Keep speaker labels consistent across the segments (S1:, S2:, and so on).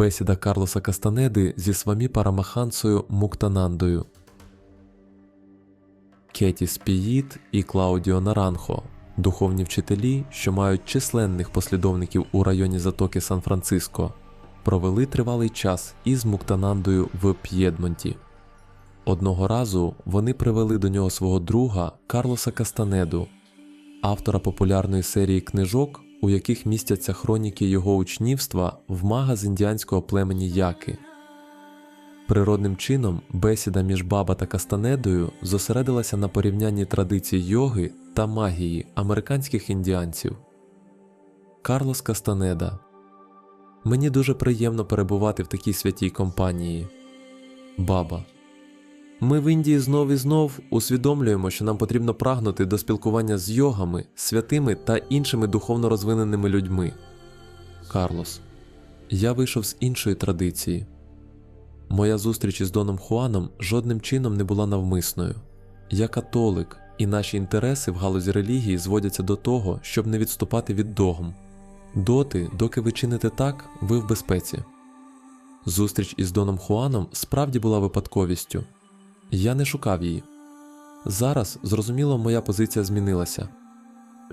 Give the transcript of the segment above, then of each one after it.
S1: Бесіда Карлоса Кастанеди зі Свамі Парамахансою Муктанандою. Кеті Спіїт і Клаудіо Наранхо духовні вчителі, що мають численних послідовників у районі затоки Сан-Франциско, провели тривалий час із Муктанандою в П'єдмонті. Одного разу вони привели до нього свого друга Карлоса Кастанеду, автора популярної серії книжок, у яких містяться хроніки його учнівства в мага з індіанського племені Яки. Природним чином бесіда між Баба та Кастанедою зосередилася на порівнянні традицій йоги та магії американських індіанців. Карлос Кастанеда Мені дуже приємно перебувати в такій святій компанії. Баба Ми в Індії знов і знов усвідомлюємо, що нам потрібно прагнути до спілкування з йогами, святими та іншими духовно розвиненими людьми. Карлос Я вийшов з іншої традиції. Моя зустріч із Доном Хуаном жодним чином не була навмисною. Я католик, і наші інтереси в галузі релігії зводяться до того, щоб не відступати від догм. Доти, доки ви чините так, ви в безпеці. Зустріч із Доном Хуаном справді була випадковістю. Я не шукав її. Зараз, зрозуміло, моя позиція змінилася.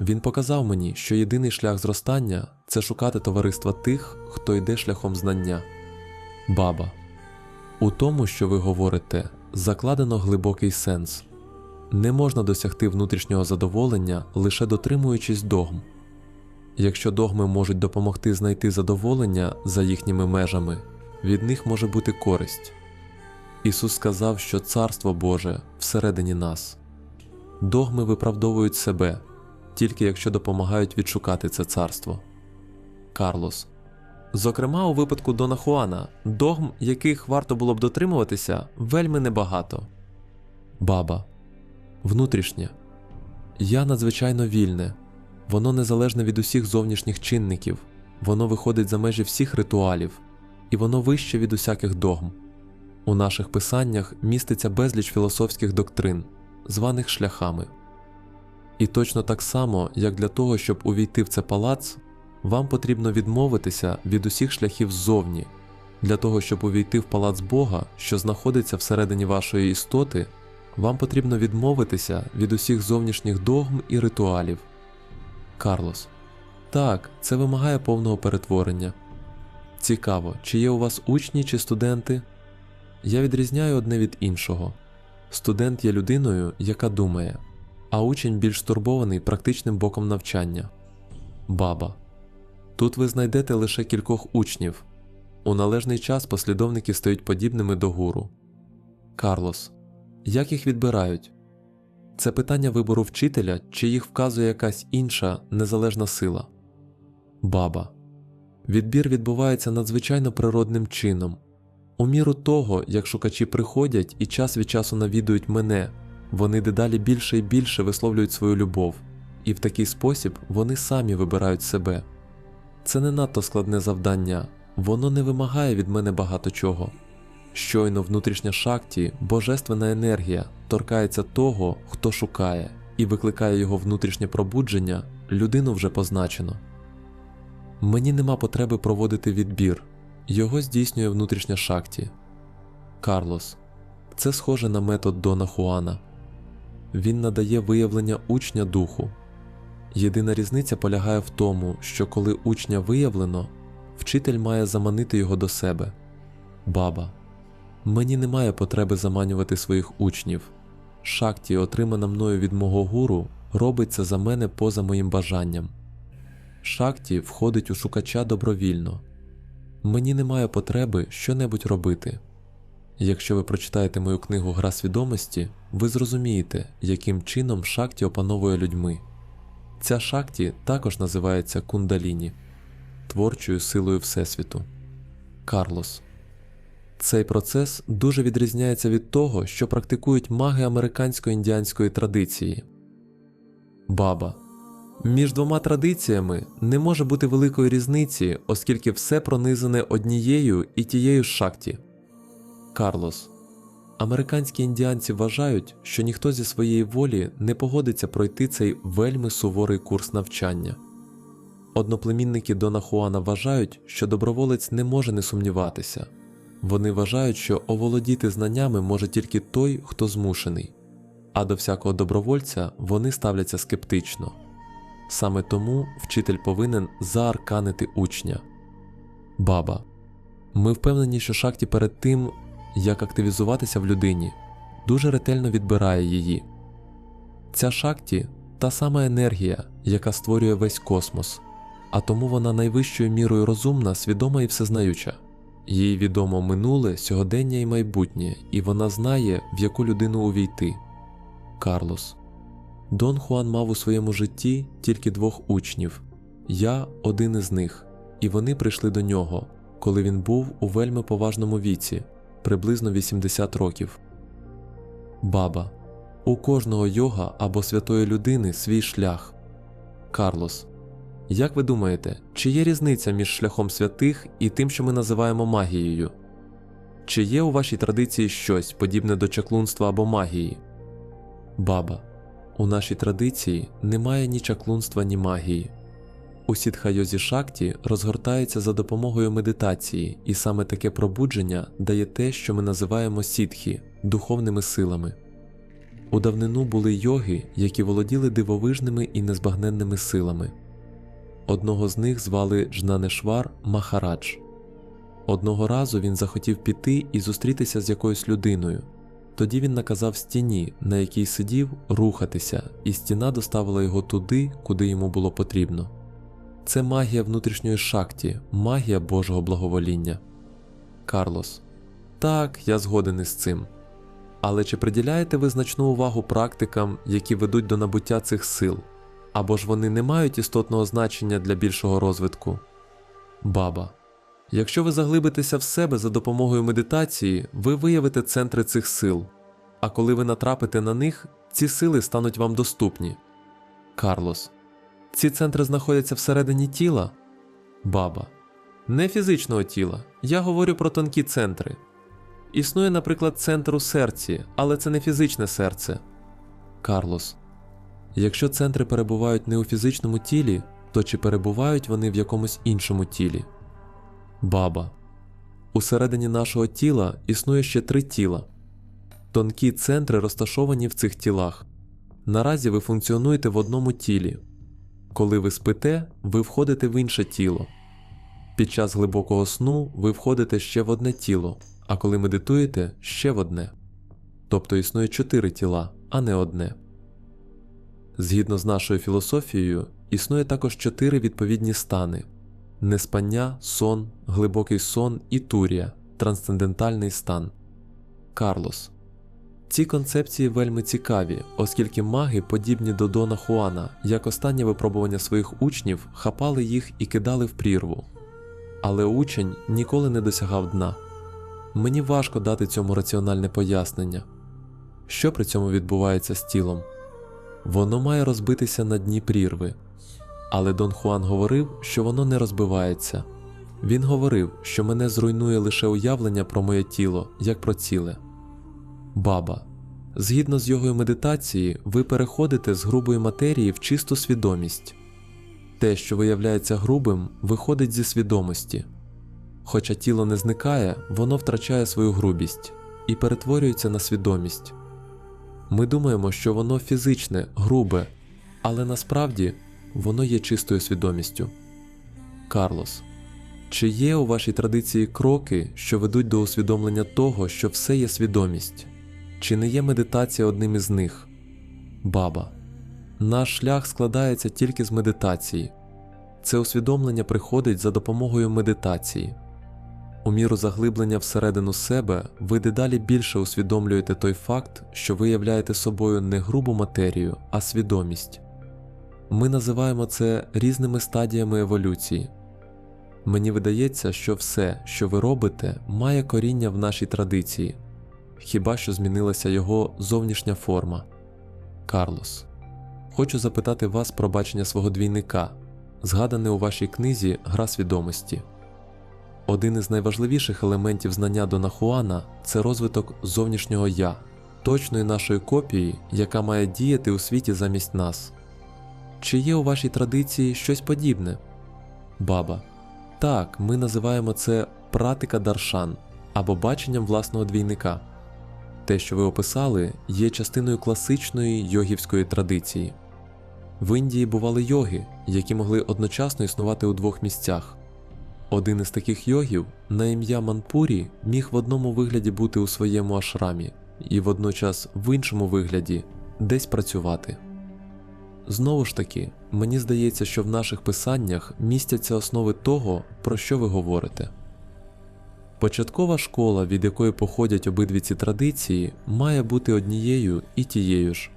S1: Він показав мені, що єдиний шлях зростання це шукати товариства тих, хто йде шляхом знання. Баба. У тому, що ви говорите, закладено глибокий сенс. Не можна досягти внутрішнього задоволення лише дотримуючись догм. Якщо догми можуть допомогти знайти задоволення за їхніми межами, від них може бути користь. Ісус сказав, що Царство Боже всередині нас. Догми виправдовують себе, тільки якщо допомагають відшукати це царство. Карлос. Зокрема, у випадку Дона Хуана, догм, яких варто було б дотримуватися, вельми небагато. Баба. Внутрішнє. Я надзвичайно вільне. Воно незалежне від усіх зовнішніх чинників, воно виходить за межі всіх ритуалів, і воно вище від усяких догм. У наших писаннях міститься безліч філософських доктрин, званих шляхами. І точно так само, як для того, щоб увійти в це палац, вам потрібно відмовитися від усіх шляхів ззовні. Для того, щоб увійти в палац Бога, що знаходиться всередині вашої істоти, вам потрібно відмовитися від усіх зовнішніх догм і ритуалів. Карлос. Так, це вимагає повного перетворення. Цікаво, чи є у вас учні чи студенти? Я відрізняю одне від іншого. Студент є людиною, яка думає, а учень більш стурбований практичним боком навчання. Баба. Тут ви знайдете лише кількох учнів. У належний час послідовники стають подібними до гуру. Карлос. Як їх відбирають? Це питання вибору вчителя, чи їх вказує якась інша незалежна сила. Баба. Відбір відбувається надзвичайно природним чином. У міру того, як шукачі приходять і час від часу навідують мене, вони дедалі більше і більше висловлюють свою любов, і в такий спосіб вони самі вибирають себе. Це не надто складне завдання, воно не вимагає від мене багато чого. Щойно внутрішня шакті, божественна енергія торкається того, хто шукає, і викликає його внутрішнє пробудження, людину вже позначено. Мені нема потреби проводити відбір, його здійснює внутрішня шакті. Карлос. Це схоже на метод Дона Хуана. Він надає виявлення учня духу. Єдина різниця полягає в тому, що коли учня виявлено, вчитель має заманити його до себе. Баба. Мені немає потреби заманювати своїх учнів. Шакті, отримана мною від мого гуру, робить це за мене поза моїм бажанням. Шакті входить у шукача добровільно. Мені немає потреби що-небудь робити. Якщо ви прочитаєте мою книгу Гра свідомості, ви зрозумієте, яким чином шакті опановує людьми. Ця шакті також називається кундаліні, творчою силою Всесвіту. Карлос. Цей процес дуже відрізняється від того, що практикують маги американсько-індіанської традиції. Баба. Між двома традиціями не може бути великої різниці, оскільки все пронизане однією і тією ж шакті. Карлос. Американські індіанці вважають, що ніхто зі своєї волі не погодиться пройти цей вельми суворий курс навчання. Одноплемінники Дона Хуана вважають, що доброволець не може не сумніватися. Вони вважають, що оволодіти знаннями може тільки той, хто змушений, а до всякого добровольця вони ставляться скептично. Саме тому вчитель повинен заарканити учня. Баба. Ми впевнені, що шакті перед тим, як активізуватися в людині, дуже ретельно відбирає її. Ця шакті та сама енергія, яка створює весь космос, а тому вона найвищою мірою розумна, свідома і всезнаюча. Їй відомо минуле, сьогодення і майбутнє, і вона знає, в яку людину увійти. Карлос. Дон Хуан мав у своєму житті тільки двох учнів. Я один із них, і вони прийшли до нього, коли він був у вельми поважному віці, приблизно 80 років. Баба. У кожного йога або святої людини свій шлях. Карлос. Як ви думаєте, чи є різниця між шляхом святих і тим, що ми називаємо магією? Чи є у вашій традиції щось подібне до чаклунства або магії? Баба. У нашій традиції немає ні чаклунства, ні магії. У сітхайозі шакті розгортається за допомогою медитації, і саме таке пробудження дає те, що ми називаємо сітхі духовними силами. У давнину були йоги, які володіли дивовижними і незбагненними силами. Одного з них звали Джнанешвар Махарадж. Одного разу він захотів піти і зустрітися з якоюсь людиною. Тоді він наказав стіні, на якій сидів, рухатися, і стіна доставила його туди, куди йому було потрібно. Це магія внутрішньої шакті, магія Божого благовоління. Карлос. Так, я згоден із цим. Але чи приділяєте ви значну увагу практикам, які ведуть до набуття цих сил? Або ж вони не мають істотного значення для більшого розвитку? Баба. Якщо ви заглибитеся в себе за допомогою медитації, ви виявите центри цих сил, а коли ви натрапите на них, ці сили стануть вам доступні. Карлос. Ці центри знаходяться всередині тіла? Баба. Не фізичного тіла. Я говорю про тонкі центри. Існує, наприклад, центр у серці, але це не фізичне серце. Карлос. Якщо центри перебувають не у фізичному тілі, то чи перебувають вони в якомусь іншому тілі? Баба. Усередині нашого тіла існує ще три тіла. Тонкі центри розташовані в цих тілах. Наразі ви функціонуєте в одному тілі. Коли ви спите, ви входите в інше тіло. Під час глибокого сну ви входите ще в одне тіло, а коли медитуєте ще в одне. Тобто існує чотири тіла, а не одне. Згідно з нашою філософією, існує також чотири відповідні стани: неспання, сон, глибокий сон і турія, трансцендентальний стан. Карлос. Ці концепції вельми цікаві, оскільки маги, подібні до Дона Хуана, як останнє випробування своїх учнів, хапали їх і кидали в прірву. Але учень ніколи не досягав дна. Мені важко дати цьому раціональне пояснення. Що при цьому відбувається з тілом? Воно має розбитися на дні прірви. Але Дон Хуан говорив, що воно не розбивається. Він говорив, що мене зруйнує лише уявлення про моє тіло, як про ціле. Баба. Згідно з його медитації, ви переходите з грубої матерії в чисту свідомість. Те, що виявляється грубим, виходить зі свідомості. Хоча тіло не зникає, воно втрачає свою грубість і перетворюється на свідомість. Ми думаємо, що воно фізичне, грубе, але насправді воно є чистою свідомістю. Карлос. Чи є у вашій традиції кроки, що ведуть до усвідомлення того, що все є свідомість? Чи не є медитація одним із них? Баба. Наш шлях складається тільки з медитації. Це усвідомлення приходить за допомогою медитації. У міру заглиблення всередину себе ви дедалі більше усвідомлюєте той факт, що ви являєте собою не грубу матерію, а свідомість. Ми називаємо це різними стадіями еволюції. Мені видається, що все, що ви робите, має коріння в нашій традиції, хіба що змінилася його зовнішня форма. Карлос. Хочу запитати вас про бачення свого двійника, згадане у вашій книзі Гра свідомості. Один із найважливіших елементів знання Дона Хуана – це розвиток зовнішнього я, точної нашої копії, яка має діяти у світі замість нас. Чи є у вашій традиції щось подібне? Баба. Так, ми називаємо це пратика даршан або баченням власного двійника. Те, що ви описали, є частиною класичної йогівської традиції. В Індії бували йоги, які могли одночасно існувати у двох місцях. Один із таких йогів на ім'я Манпурі міг в одному вигляді бути у своєму ашрамі і водночас в іншому вигляді десь працювати. Знову ж таки, мені здається, що в наших писаннях містяться основи того, про що ви говорите. Початкова школа, від якої походять обидві ці традиції, має бути однією і тією ж.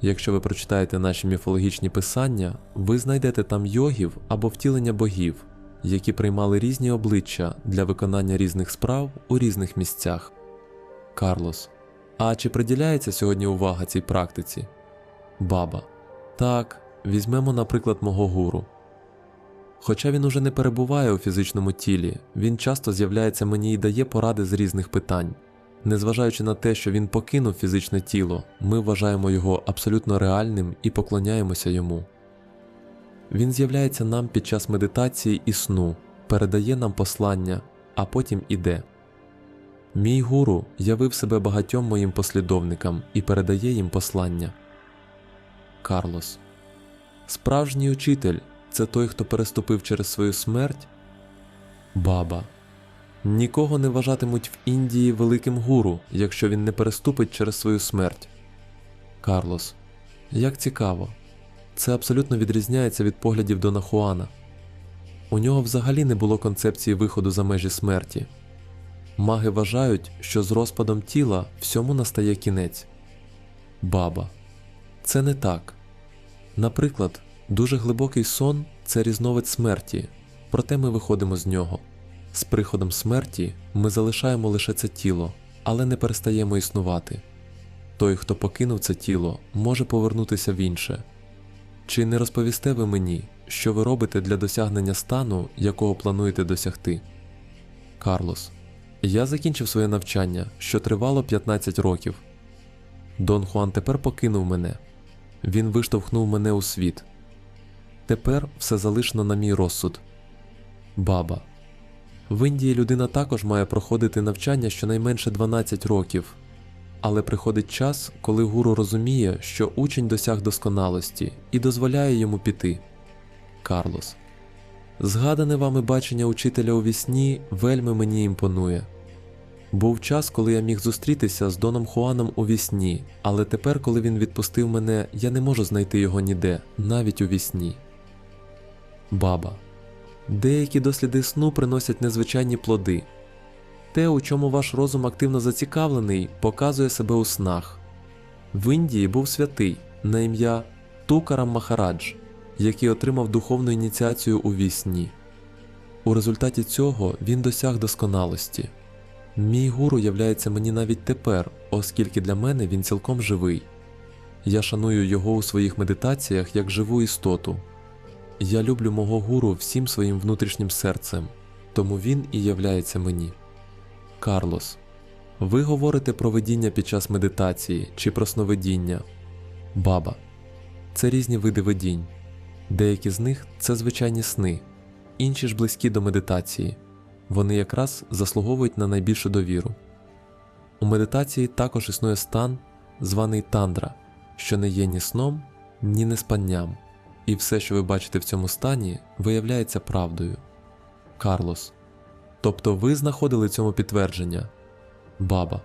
S1: Якщо ви прочитаєте наші міфологічні писання, ви знайдете там йогів або втілення богів, які приймали різні обличчя для виконання різних справ у різних місцях. Карлос. А чи приділяється сьогодні увага цій практиці? Баба. Так, візьмемо, наприклад, мого гуру. Хоча він уже не перебуває у фізичному тілі, він часто з'являється мені і дає поради з різних питань. Незважаючи на те, що він покинув фізичне тіло, ми вважаємо його абсолютно реальним і поклоняємося йому. Він з'являється нам під час медитації і сну, передає нам послання, а потім іде. Мій гуру явив себе багатьом моїм послідовникам і передає їм послання. Карлос. Справжній учитель це той, хто переступив через свою смерть. Баба. Нікого не вважатимуть в Індії великим гуру, якщо він не переступить через свою смерть. Карлос. Як цікаво. Це абсолютно відрізняється від поглядів Дона Хуана. У нього взагалі не було концепції виходу за межі смерті. Маги вважають, що з розпадом тіла всьому настає кінець. Баба. Це не так. Наприклад, дуже глибокий сон це різновид смерті, проте ми виходимо з нього. З приходом смерті ми залишаємо лише це тіло, але не перестаємо існувати. Той, хто покинув це тіло, може повернутися в інше. Чи не розповісте ви мені, що ви робите для досягнення стану, якого плануєте досягти? Карлос. Я закінчив своє навчання, що тривало 15 років. Дон Хуан тепер покинув мене. Він виштовхнув мене у світ. Тепер все залишено на мій розсуд. Баба. В Індії людина також має проходити навчання щонайменше 12 років, але приходить час, коли гуру розуміє, що учень досяг досконалості і дозволяє йому піти. Карлос. Згадане вами бачення учителя у вісні вельми мені імпонує. Був час, коли я міг зустрітися з Доном Хуаном у вісні, але тепер, коли він відпустив мене, я не можу знайти його ніде, навіть у вісні. Баба. Деякі досліди сну приносять незвичайні плоди. Те, у чому ваш розум активно зацікавлений, показує себе у снах. В Індії був святий на ім'я Тукарам Махарадж, який отримав духовну ініціацію у вісні. У результаті цього він досяг досконалості. Мій гуру являється мені навіть тепер, оскільки для мене він цілком живий. Я шаную його у своїх медитаціях як живу істоту. Я люблю мого гуру всім своїм внутрішнім серцем, тому він і являється мені. Карлос, ви говорите про видіння під час медитації чи про сновидіння. Баба. Це різні види видінь. Деякі з них це звичайні сни, інші ж близькі до медитації. Вони якраз заслуговують на найбільшу довіру. У медитації також існує стан, званий тандра, що не є ні сном, ні неспанням, і все, що ви бачите в цьому стані, виявляється правдою. Карлос. Тобто ви знаходили цьому підтвердження. Баба.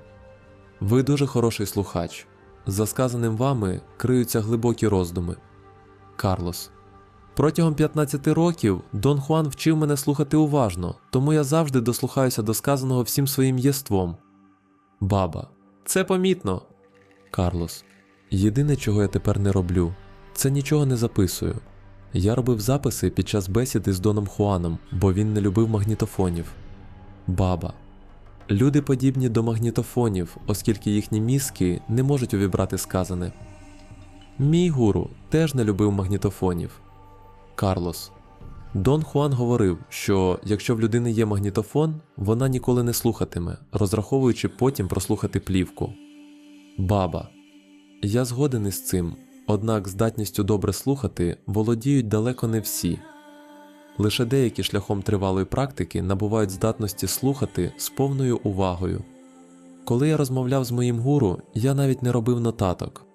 S1: Ви дуже хороший слухач. За сказаним вами криються глибокі роздуми. Карлос. Протягом 15 років Дон Хуан вчив мене слухати уважно, тому я завжди дослухаюся до сказаного всім своїм єством. Баба. Це помітно. Карлос. Єдине, чого я тепер не роблю, це нічого не записую. Я робив записи під час бесіди з Доном Хуаном, бо він не любив магнітофонів. Баба. Люди подібні до магнітофонів, оскільки їхні мізки не можуть увібрати сказане. Мій гуру теж не любив магнітофонів. Карлос. Дон Хуан говорив, що якщо в людини є магнітофон, вона ніколи не слухатиме, розраховуючи потім прослухати плівку. Баба. Я згоден із цим, однак здатністю добре слухати володіють далеко не всі. Лише деякі шляхом тривалої практики набувають здатності слухати з повною увагою. Коли я розмовляв з моїм гуру, я навіть не робив нотаток.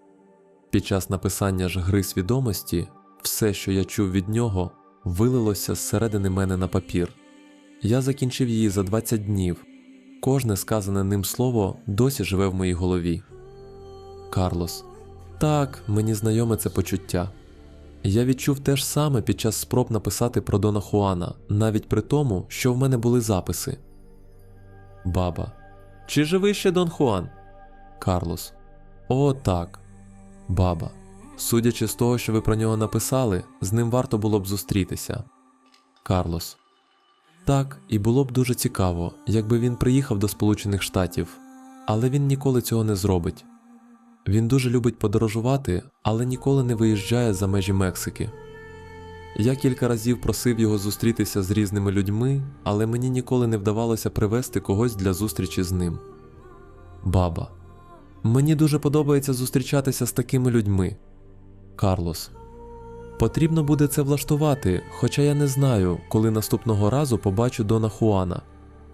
S1: Під час написання ж гри свідомості все, що я чув від нього, вилилося зсередини мене на папір. Я закінчив її за 20 днів. Кожне сказане ним слово досі живе в моїй голові. Карлос. Так, мені знайоме це почуття. Я відчув те ж саме під час спроб написати про Дона Хуана, навіть при тому, що в мене були записи. Баба. Чи живий ще Дон Хуан? Карлос. О, так. Баба. Судячи з того, що ви про нього написали, з ним варто було б зустрітися. Карлос. Так, і було б дуже цікаво, якби він приїхав до Сполучених Штатів, але він ніколи цього не зробить. Він дуже любить подорожувати, але ніколи не виїжджає за межі Мексики. Я кілька разів просив його зустрітися з різними людьми, але мені ніколи не вдавалося привести когось для зустрічі з ним. Баба. Мені дуже подобається зустрічатися з такими людьми. Карлос. Потрібно буде це влаштувати, хоча я не знаю, коли наступного разу побачу Дона Хуана.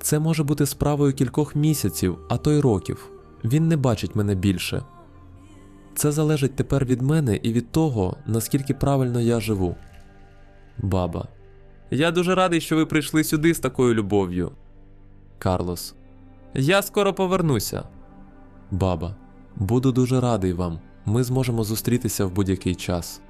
S1: Це може бути справою кількох місяців, а то й років. Він не бачить мене більше. Це залежить тепер від мене і від того, наскільки правильно я живу. Баба. Я дуже радий, що ви прийшли сюди з такою любов'ю. Карлос. Я скоро повернуся. Баба. Буду дуже радий вам. Ми зможемо зустрітися в будь-який час.